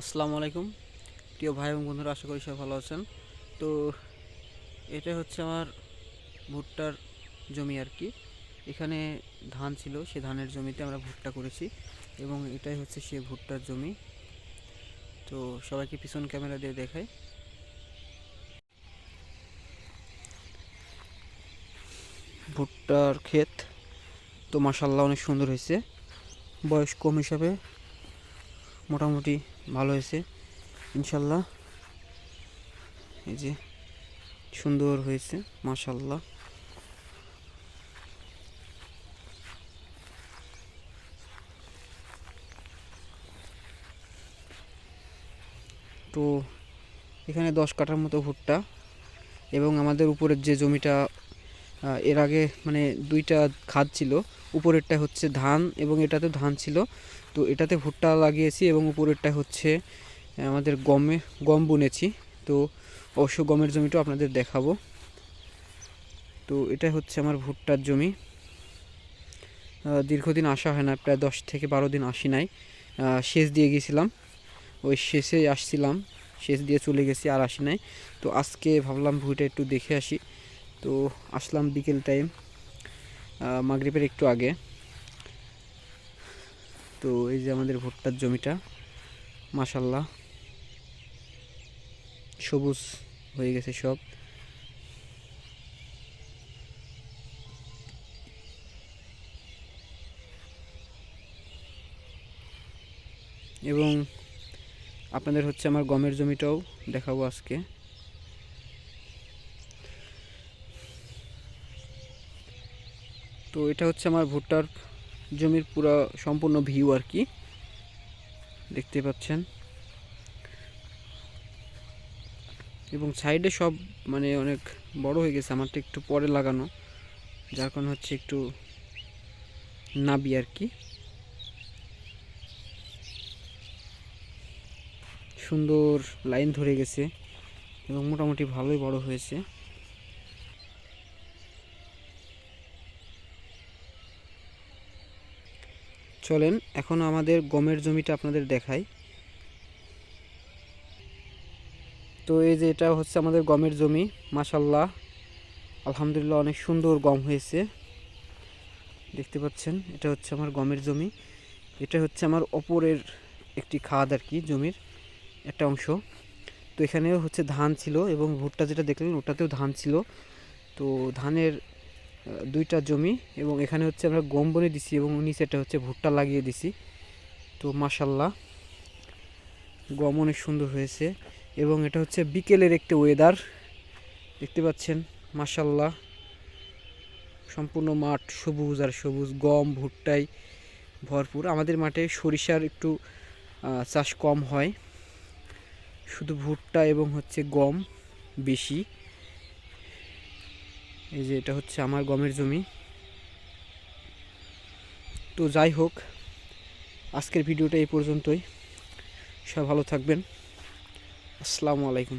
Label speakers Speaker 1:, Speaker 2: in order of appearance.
Speaker 1: আসসালামু আলাইকুম। প্রিয় ভাই এবং বন্ধুরা, আশা করি সবাই ভালো আছেন। তো এটা হচ্ছে আমার ভুট্টার জমি আর কি। এখানে ধান ছিল সে ধানের জমিতে আমরা ভুট্টা করেছি এবং এটাই হচ্ছে সে ভুট্টার জমি। তো সবাইকে পিছন ক্যামেরা দিয়ে দেখাই। ভুট্টার ক্ষেত তো মাসাল্লাহ অনেক সুন্দর হয়েছে। বয়স কম হিসাবে মোটামুটি ভালো হয়েছে, ইনশাল্লাহ। এই যে সুন্দর হয়েছে, মাশাল্লাহ। তো এখানে দশ কাঠার মতো ভুট্টা এবং আমাদের উপরের যে জমিটা এর আগে মানে দুইটা খাদ ছিল, উপরেরটা হচ্ছে ধান এবং এটাতে ধান ছিল। তো এটাতে ভুট্টা লাগিয়েছি এবং উপরেরটা হচ্ছে আমাদের গমে, গম বুনেছি। তো অবশ্য গমের জমিটাও আপনাদের দেখাবো। তো এটা হচ্ছে আমার ভুট্টার জমি। দীর্ঘদিন আসা হয় না, প্রায় দশ থেকে বারো দিন আসি নাই। সেচ দিয়ে গেছিলাম। ওই শেষে আসছিলাম শেষ দিয়ে চলে গেছি, আর আসি নাই। তো আজকে ভাবলাম ভুঁইটা একটু দেখে আসি। তো আসলাম বিকেল টাইম মাগরিবের একটু আগে। তো এই যে আমাদের ভুট্টার জমিটা মাশাল্লাহ সবুজ হয়ে গেছে সব। এবং আপনাদের হচ্ছে আমার গমের জমিটাও দেখাবো আজকে। তো এটা হচ্ছে আমার ভুট্টার জমির পুরো সম্পূর্ণ ভিউ আর কি। দেখতে পাচ্ছেন। এবং সাইডে সব মানে অনেক বড় হয়ে গেছে, আমারটা একটু পরে লাগানো। যার কারণ হচ্ছে একটু নাবি আর কি। সুন্দর লাইন ধরে গেছে এবং মোটামুটি ভালোই বড় হয়েছে। চলেন, এখন আমাদের গমের জমিটা আপনাদের দেখাই। তো এই যে এটা হচ্ছে আমাদের গমের জমি মাসাল্লাহ আলহামদুলিল্লাহ অনেক সুন্দর গম হয়েছে। দেখতে পাচ্ছেন, এটা হচ্ছে আমার গমের জমি। এটা হচ্ছে আমার ওপরের একটি খাদ আর কি জমির একটা অংশ। তো এখানেও হচ্ছে ধান ছিল এবং ভুট্টা যেটা দেখলেন ওটাতেও ধান ছিল। তো ধানের দুইটা জমি এবং এখানে হচ্ছে আমরা গম বনে দিছি এবং নিচেটা হচ্ছে ভুট্টা লাগিয়ে দিছি। তো মাসাল্লাহ গম অনেক সুন্দর হয়েছে এবং এটা হচ্ছে বিকেলের একটি ওয়েদার দেখতে পাচ্ছেন মাসাল্লাহ সম্পূর্ণ মাঠ সবুজ আর সবুজ, গম, ভুট্টাই ভরপুর। আমাদের মাঠে সরিষার একটু চাষ কম হয়। শুধু ভুট্টা এবং হচ্ছে গম বেশি। এই যে এটা হচ্ছে আমার গমের জমি। তো যাই হোক, আজকের ভিডিওটা এই পর্যন্তই। সবাই ভালো থাকবেন। আসসালামু আলাইকুম।